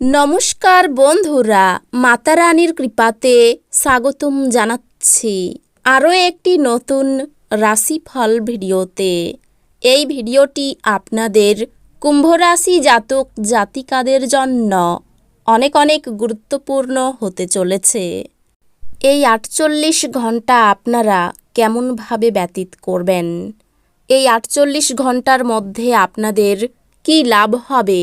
নমস্কার বন্ধুরা, মাতা রানীর কৃপাতে স্বাগতম জানাচ্ছি আরও একটি নতুন রাশিফল ভিডিওতে। এই ভিডিওটি আপনাদের কুম্ভ রাশি জাতক জাতিকাদের জন্য অনেক অনেক গুরুত্বপূর্ণ হতে চলেছে। এই আটচল্লিশ ঘণ্টা আপনারা কেমনভাবে ব্যতীত করবেন? এই আটচল্লিশ ঘণ্টার মধ্যে আপনাদের কি লাভ হবে?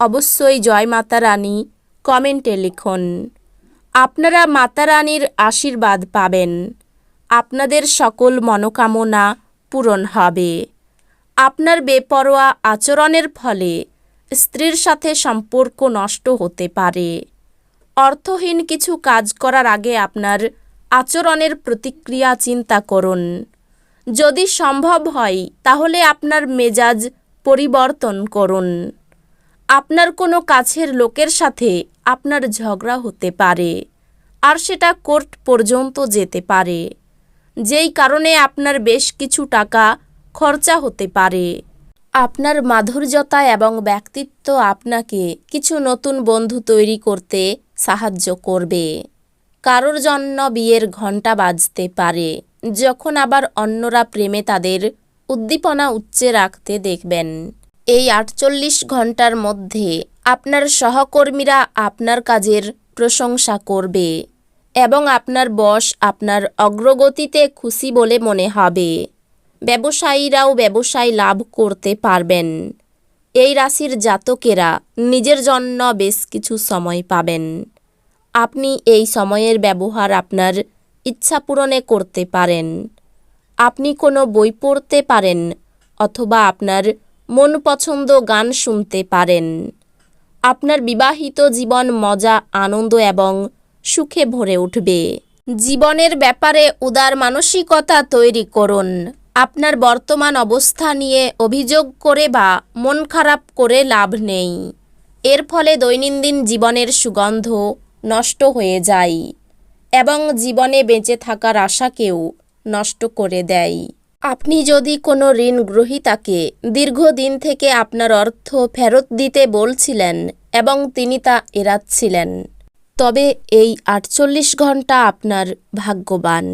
অবশ্যই জয় মাতা রানী কমেন্টে লিখুন। আপনারা মাতা রানীর আশীর্বাদ পাবেন। আপনাদের সকল মনোকামনা পূরণ হবে। আপনার বেপরোয়া আচরণের ফলে স্ত্রীর সাথে সম্পর্ক নষ্ট হতে পারে। অর্থহীন কিছু কাজ করার আগে আপনার আচরণের প্রতিক্রিয়া চিন্তা করুন। যদি সম্ভব হয়, তাহলে আপনার মেজাজ পরিবর্তন করুন। আপনার কোনো কাছের লোকের সাথে আপনার ঝগড়া হতে পারে, আর সেটা কোর্ট পর্যন্ত যেতে পারে। যেই কারণে আপনার বেশ কিছু টাকা খরচা হতে পারে। আপনার মাধুর্যতা এবং ব্যক্তিত্ব আপনাকে কিছু নতুন বন্ধু তৈরি করতে সাহায্য করবে। কারোর জন্য বিয়ের ঘণ্টা বাজতে পারে, যখন আবার অন্যরা প্রেমে তাদের উদ্দীপনা উচ্চে রাখতে দেখবেন। এই আটচল্লিশ ঘণ্টার মধ্যে আপনার সহকর্মীরা আপনার কাজের প্রশংসা করবে এবং আপনার বস আপনার অগ্রগতিতে খুশি বলে মনে হবে। ব্যবসায়ীরাও ব্যবসায় লাভ করতে পারবেন। এই রাশির জাতকেরা নিজের জন্য বেশ কিছু সময় পাবেন। আপনি এই সময়ের ব্যবহার আপনার ইচ্ছা পূরণে করতে পারেন। আপনি কোনো বই পড়তে পারেন অথবা আপনার মন পছন্দ গান শুনতে পারেন। আপনার বিবাহিত জীবন মজা, আনন্দ এবং সুখে ভরে উঠবে। জীবনের ব্যাপারে উদার মানসিকতা তৈরি করুন। আপনার বর্তমান অবস্থা নিয়ে অভিযোগ করে বা মন খারাপ করে লাভ নেই। এর ফলে দৈনন্দিন জীবনের সুগন্ধ নষ্ট হয়ে যায় এবং জীবনে বেঁচে থাকার আশাকেও নষ্ট করে দেয়। আপনি যদি কোনো ঋণ গ্রহীতাকে দীর্ঘদিন থেকে আপনার অর্থ ফেরত দিতে বলছিলেন এবং তিনি তা এড়াচ্ছিলেন, তবে এই আটচল্লিশ ঘণ্টা আপনার ভাগ্যবান,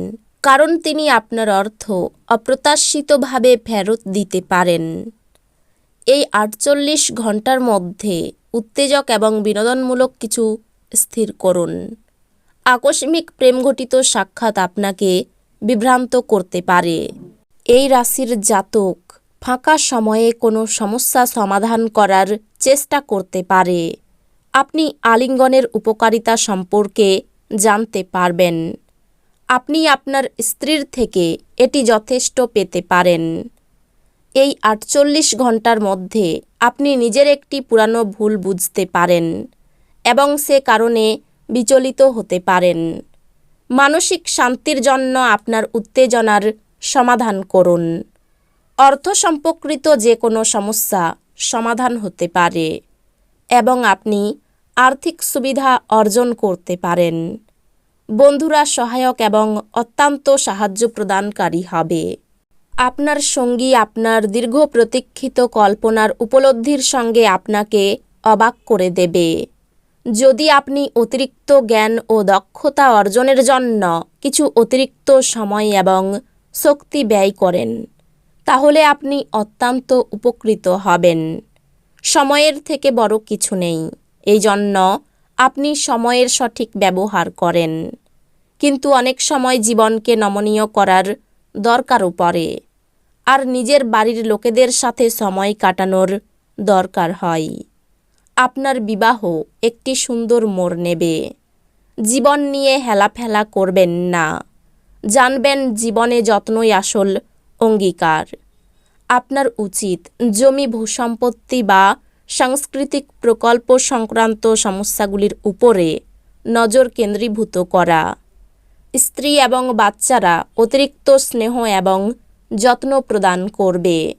কারণ তিনি আপনার অর্থ অপ্রত্যাশিতভাবে ফেরত দিতে পারেন। এই আটচল্লিশ ঘণ্টার মধ্যে উত্তেজক এবং বিনোদনমূলক কিছু স্থির করুন। আকস্মিক প্রেমঘটিত সাক্ষাৎ আপনাকে বিভ্রান্ত করতে পারে। এই রাশির জাতক ফাঁকা সময়ে কোনো সমস্যা সমাধান করার চেষ্টা করতে পারে। আপনি আলিঙ্গনের উপকারিতা সম্পর্কে জানতে পারবেন। আপনি আপনার স্ত্রীর থেকে এটি যথেষ্ট পেতে পারেন। এই আটচল্লিশ ঘণ্টার মধ্যে আপনি নিজের একটি পুরানো ভুল বুঝতে পারেন এবং সে কারণে বিচলিত হতে পারেন। মানসিক শান্তির জন্য আপনার উত্তেজনার সমাধান করুন। অর্থ সম্পর্কিত যে কোনো সমস্যা সমাধান হতে পারে এবং আপনি আর্থিক সুবিধা অর্জন করতে পারেন। বন্ধুরা সহায়ক এবং অত্যন্ত সাহায্য প্রদানকারী হবে। আপনার সঙ্গী আপনার দীর্ঘ প্রতীক্ষিত কল্পনার উপলব্ধির সঙ্গে আপনাকে অবাক করে দেবে। যদি আপনি অতিরিক্ত জ্ঞান ও দক্ষতা অর্জনের জন্য কিছু অতিরিক্ত সময় এবং শক্তি ব্যয় করেন, তাহলে আপনি অত্যন্ত উপকৃত হবেন। সময়ের থেকে বড় কিছু নেই এই জন্য আপনি সময়ের সঠিক ব্যবহার করেন। কিন্তু অনেক সময় জীবনকে নমনীয় করার দরকারও পড়ে, আর নিজের বাড়ির লোকেদের সাথে সময় কাটানোর দরকার হয়। আপনার বিবাহ একটি সুন্দর মোড় নেবে, জীবন নিয়ে হেলাফেলা করবেন না। জানবেন জীবনে যত্নই আসল অঙ্গীকার। আপনার উচিত জমি, ভূসম্পত্তি বা সাংস্কৃতিক প্রকল্প সংক্রান্ত সমস্যাগুলির উপরে নজর কেন্দ্রীভূত করা। স্ত্রী এবং বাচ্চারা অতিরিক্ত স্নেহ এবং যত্ন প্রদান করবে।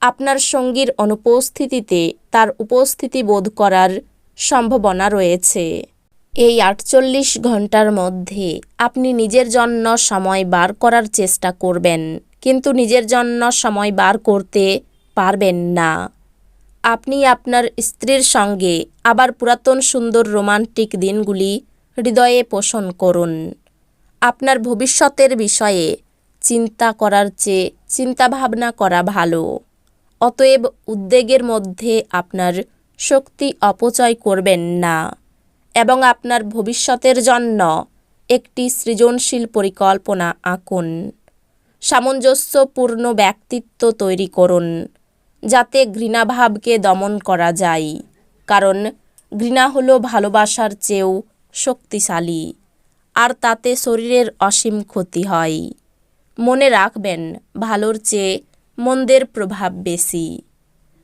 আপনার সঙ্গীর অনুপস্থিতিতে তার উপস্থিতি বোধ করার সম্ভাবনা রয়েছে। এই আটচল্লিশ ঘণ্টার মধ্যে আপনি নিজের জন্য সময় বার করার চেষ্টা করবেন, কিন্তু নিজের জন্য সময় বার করতে পারবেন না। আপনি আপনার স্ত্রীর সঙ্গে আবার পুরাতন সুন্দর রোমান্টিক দিনগুলি হৃদয়ে পোষণ করুন। আপনার ভবিষ্যতের বিষয়ে চিন্তা করার চেয়ে চিন্তাভাবনা করা ভালো। অতএব উদ্বেগের মধ্যে আপনার শক্তি অপচয় করবেন না। এবং আপনার ভবিষ্যতের জন্য একটি সৃজনশীল পরিকল্পনা আঁকুন। সামঞ্জস্যপূর্ণ ব্যক্তিত্ব তৈরি করুন, যাতে ঘৃণাভাবকে দমন করা যায়। কারণ ঘৃণা হলো ভালোবাসার চেয়েও শক্তিশালী, আর তাতে শরীরের অসীম ক্ষতি হয়। মনে রাখবেন, ভালোর চেয়ে মন্দের প্রভাব বেশি।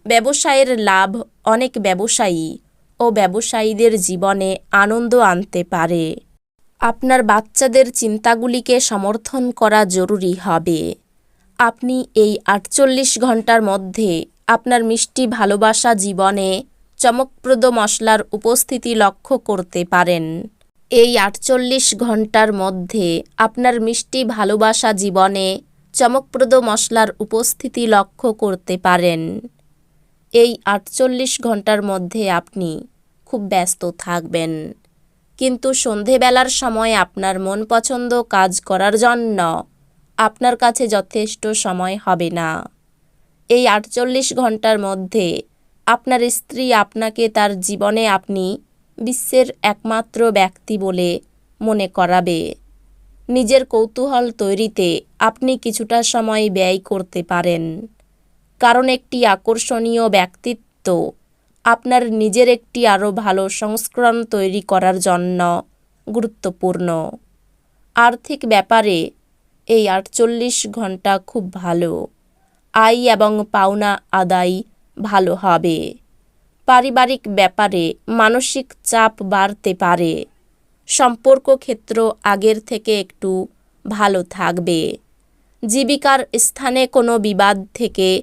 ব্যবসায়ের লাভ অনেক ব্যবসায়ী ও ব্যবসায়ীদের জীবনে আনন্দ আনতে পারে। আপনার বাচ্চাদের চিন্তাগুলিকে সমর্থন করা জরুরি হবে। আপনি এই আটচল্লিশ ঘণ্টার মধ্যে আপনার মিষ্টি ভালোবাসা জীবনে চমকপ্রদ মশলার উপস্থিতি লক্ষ্য করতে পারেন। এই আটচল্লিশ ঘণ্টার মধ্যে আপনার মিষ্টি ভালোবাসা জীবনে চমকপ্রদ মশলার উপস্থিতি লক্ষ্য করতে পারেন। এই আটচল্লিশ ঘণ্টার মধ্যে আপনি খুব ব্যস্ত থাকবেন। কিন্তু সন্ধেবেলার সময় আপনার মন পছন্দ কাজ করার জন্য আপনার কাছে যথেষ্ট সময় হবে না। এই আটচল্লিশ ঘণ্টার মধ্যে আপনার স্ত্রী আপনাকে তার জীবনে আপনি বিশ্বের একমাত্র ব্যক্তি বলে মনে করাবে। নিজের কৌতূহল তৈরিতে আপনি কিছুটা সময় ব্যয় করতে পারেন। কারণ একটি আকর্ষণীয় ব্যক্তিত্ব। আপনার নিজের একটি আরও ভালো সংস্করণ তৈরি করার জন্য গুরুত্বপূর্ণ। আর্থিক ব্যাপারে এই আটচল্লিশ ঘণ্টা খুব ভালো। আয় এবং পাওনা আদায় ভালো হবে। পারিবারিক ব্যাপারে মানসিক চাপ বাড়তে পারে। সম্পর্ক ক্ষেত্র আগের থেকে একটু ভালো থাকবে। জীবিকার স্থানে কোনো বিবাদ থেকে